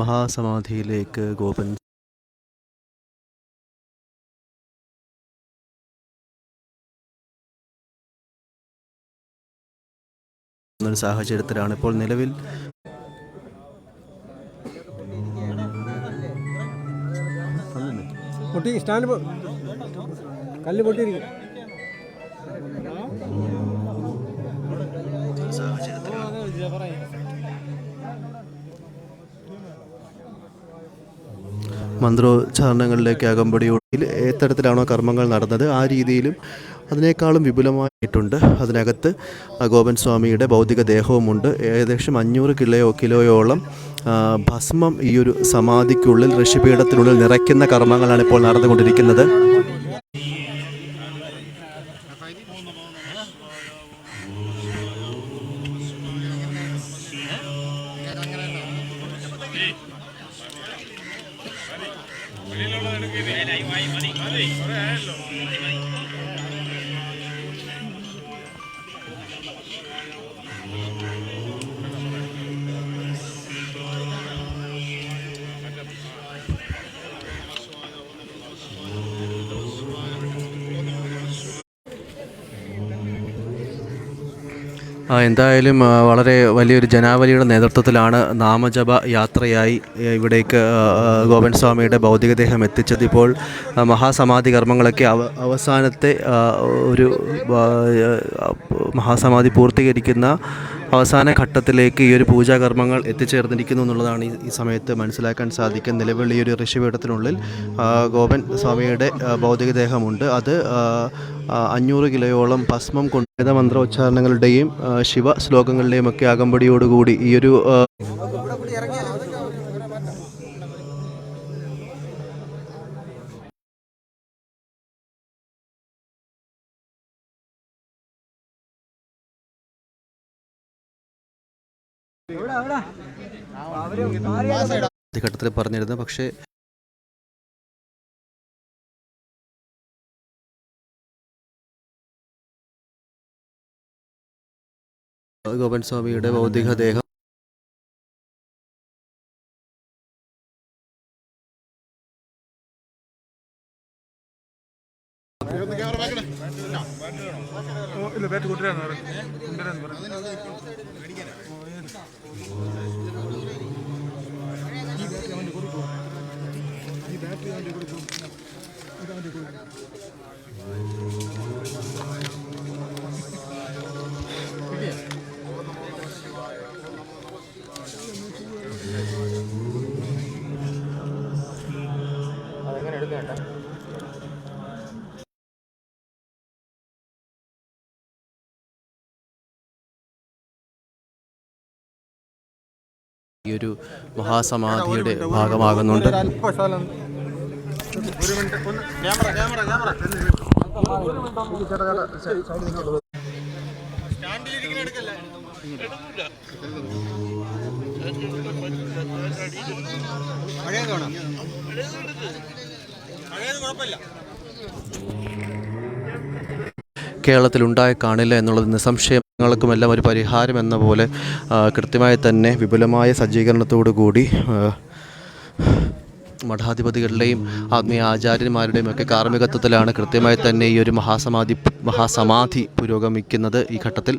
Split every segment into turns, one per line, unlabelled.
മഹാസമാധിയിലേക്ക് ഗോപൻ ഒരു സാഹചര്യത്തിലാണ് ഇപ്പോൾ നിലവിൽ
പൊട്ടി സ്റ്റാൻഡ് കല്ല് പൊട്ടിയിരിക്കും.
മന്ത്രോച്ചാരണങ്ങളിലേക്ക് അകമ്പടിയോടിയിൽ ഏത്തരത്തിലാണോ കർമ്മങ്ങൾ നടന്നത്? ആ രീതിയിലും അതിനേക്കാളും വിപുലമായിട്ടുണ്ട്. അതിനകത്ത് ഗോപൻ സ്വാമിയുടെ ഭൗതിക ദേഹവുമുണ്ട്. ഏകദേശം അഞ്ഞൂറ് കിലോയോ കിലോയോളം ഭസ്മം ഈ ഒരു സമാധിക്കുള്ളിൽ ഋഷിപീഠത്തിനുള്ളിൽ നിറയ്ക്കുന്ന കർമ്മങ്ങളാണ് ഇപ്പോൾ നടന്നുകൊണ്ടിരിക്കുന്നത്. ആ, എന്തായാലും വളരെ വലിയൊരു ജനാവലിയുടെ നേതൃത്വത്തിലാണ് നാമജപ യാത്രയായി ഇവിടേക്ക് ഗോപൻ സ്വാമിയുടെ ഭൗതികദേഹം എത്തിച്ചത്. ഇപ്പോൾ മഹാസമാധി കർമ്മങ്ങളൊക്കെ അവ അവസാനത്തെ ഒരു മഹാസമാധി പൂർത്തീകരിക്കുന്ന അവസാന ഘട്ടത്തിലേക്ക് ഈ ഒരു പൂജാകർമ്മങ്ങൾ എത്തിച്ചേർന്നിരിക്കുന്നു എന്നുള്ളതാണ് ഈ സമയത്ത് മനസ്സിലാക്കാൻ സാധിക്കും നിലവിൽ ഈ ഒരു ഋഷിപീഠത്തിനുള്ളിൽ ഗോപൻ സ്വാമിയുടെ ഭൗതികദേഹമുണ്ട് അത് അഞ്ഞൂറ് കിലോയോളം ഭസ്മം കൊണ്ട് വേദമന്ത്രോച്ചാരണങ്ങളുടെയും ശിവ ശ്ലോകങ്ങളുടെയും ഒക്കെ അകമ്പടിയോടുകൂടി ഈ ഒരു ഘട്ടത്തിൽ പറഞ്ഞിരുന്നത് പക്ഷേ ഗോപൻ സ്വാമിയുടെ ഭൗതികദേഹം ദേഹം ഇല്ല ബാറ്റ് ഭാഗമാകുന്നുണ്ട്
അല്പശകലം ഒരു മിനിറ്റ് ഒന്ന് ക്യാമറ ഒരു മഹാസമാധിയുടെ ഭാഗമാകുന്നുണ്ട്. പഴയത് പഴയത്
കേരളത്തിൽ ഉണ്ടായി കാണില്ല എന്നുള്ളത് നിസ്സംശയങ്ങൾക്കുമെല്ലാം ഒരു പരിഹാരം എന്ന പോലെ കൃത്യമായി തന്നെ വിപുലമായ സജ്ജീകരണത്തോടു കൂടി മഠാധിപതികളുടെയും ആത്മീയ ആചാര്യന്മാരുടെയും ഒക്കെ കാർമ്മികത്വത്തിലാണ് കൃത്യമായി തന്നെ ഈ ഒരു മഹാസമാധി മഹാസമാധി പുരോഗമിക്കുന്നത് ഈ ഘട്ടത്തിൽ.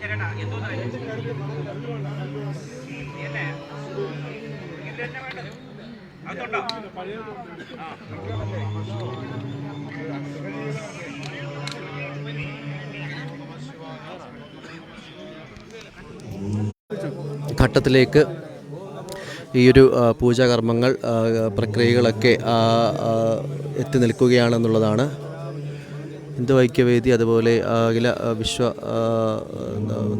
ചേട്ടാ എന്തോന്നു ഇതന്നെ വേണ്ടത് ഘട്ടത്തിലേക്ക് ഈ ഒരു പൂജാകർമ്മങ്ങൾ പ്രക്രിയകളൊക്കെ എത്തി നിൽക്കുകയാണെന്നുള്ളതാണ് ഹിന്ദു ഐക്യവേദി അതുപോലെ അഖില വിശ്വ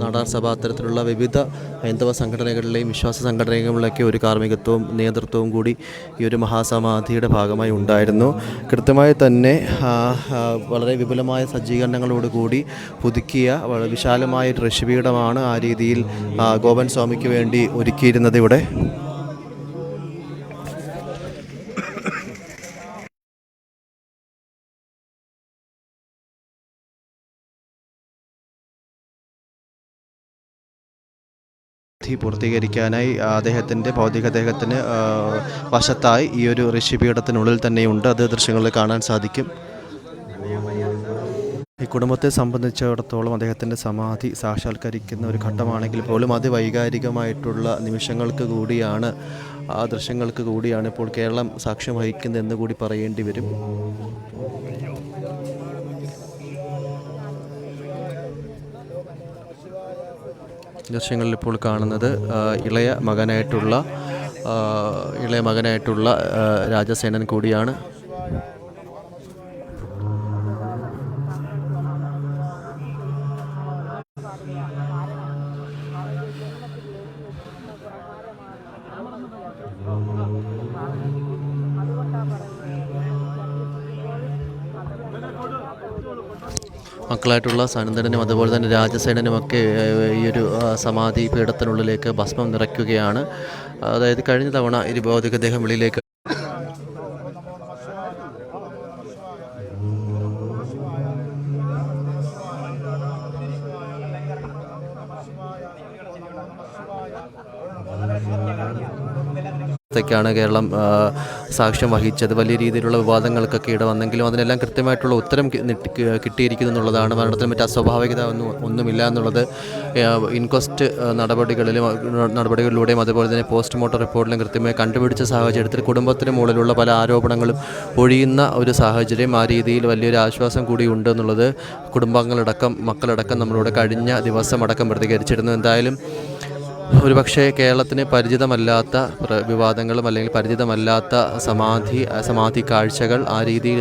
നാടാർ സഭ അത്തരത്തിലുള്ള വിവിധ ഹൈന്ദവ സംഘടനകളിലെയും വിശ്വാസ സംഘടനകളിലൊക്കെ ഒരു കാർമ്മികത്വവും നേതൃത്വവും കൂടി ഈ ഒരു മഹാസമാധിയുടെ ഭാഗമായി ഉണ്ടായിരുന്നു. കൃത്യമായി തന്നെ വളരെ വിപുലമായ സജ്ജീകരണങ്ങളോട് കൂടി പുതുക്കിയ വിശാലമായ ഒരു ഋഷിപീഠമാണ് ആ രീതിയിൽ ഗോപൻ സ്വാമിക്ക് വേണ്ടി ഒരുക്കിയിരുന്നത് ഇവിടെ. വിധി പൂർത്തീകരിക്കാനായി അദ്ദേഹത്തിന്റെ ഭൗതികദേഹത്തിന് വശത്തായി ഈ ഒരു ഋഷിപീഠത്തിനുള്ളിൽ തന്നെയുണ്ട്. അത് ദൃശ്യങ്ങളിൽ കാണാൻ സാധിക്കും. ഈ കുടുംബത്തെ സംബന്ധിച്ചിടത്തോളം അദ്ദേഹത്തിന്റെ സമാധി സാക്ഷാത്കരിക്കുന്ന ഒരു ഘട്ടമാണെങ്കിൽ പോലും അതിവൈകാരികമായിട്ടുള്ള നിമിഷങ്ങൾക്ക് കൂടിയാണ് ആ ദൃശ്യങ്ങൾക്ക് കൂടിയാണ് ഇപ്പോൾ കേരളം സാക്ഷ്യം വഹിക്കുന്നതെന്ന് കൂടി പറയേണ്ടി വരും. ദൃശ്യങ്ങളിൽ ഇപ്പോൾ കാണുന്നത് ഇളയ മകനായിട്ടുള്ള ഇളയ മകനായിട്ടുള്ള രാജസേനൻ കൂടിയാണ്. മക്കളായിട്ടുള്ള സനന്ദനും അതുപോലെ തന്നെ രാജസേനനുമൊക്കെ ഈ ഒരു സമാധി പീഠത്തിനുള്ളിലേക്ക് ഭസ്മം നിറയ്ക്കുകയാണ്. അതായത് കഴിഞ്ഞ തവണ ഒരു ഭൗതികദേഹം വെളിയിലേക്ക് ാണ് കേരളം സാക്ഷ്യം വഹിച്ചത്. വലിയ രീതിയിലുള്ള വിവാദങ്ങൾക്കൊക്കെ ഇട വന്നെങ്കിലും അതിനെല്ലാം കൃത്യമായിട്ടുള്ള ഉത്തരം കിട്ടിയിരിക്കുന്നു എന്നുള്ളതാണ് മരണത്തിന് മറ്റ് അസ്വാഭാവികത ഒന്നും ഒന്നുമില്ല എന്നുള്ളത്. ഇൻക്വസ്റ്റ് നടപടികളിലും നടപടികളിലൂടെയും അതുപോലെ തന്നെ പോസ്റ്റ്മോർട്ടം റിപ്പോർട്ടിലും കൃത്യമായി കണ്ടുപിടിച്ച സാഹചര്യത്തിൽ കുടുംബത്തിന് മുകളിലുള്ള പല ആരോപണങ്ങളും ഒഴിയുന്ന ഒരു സാഹചര്യം ആ രീതിയിൽ വലിയൊരു ആശ്വാസം കൂടി ഉണ്ട് എന്നുള്ളത് കുടുംബാംഗങ്ങളടക്കം മക്കളടക്കം നമ്മളോട് കഴിഞ്ഞ ദിവസം അടക്കം പ്രതികരിച്ചിരുന്നു. എന്തായാലും ഒരുപക്ഷെ കേരളത്തിന് പരിചിതമല്ലാത്ത വിവാദങ്ങളും അല്ലെങ്കിൽ പരിചിതമല്ലാത്ത സമാധി സമാധി കാഴ്ചകൾ ആ രീതിയിൽ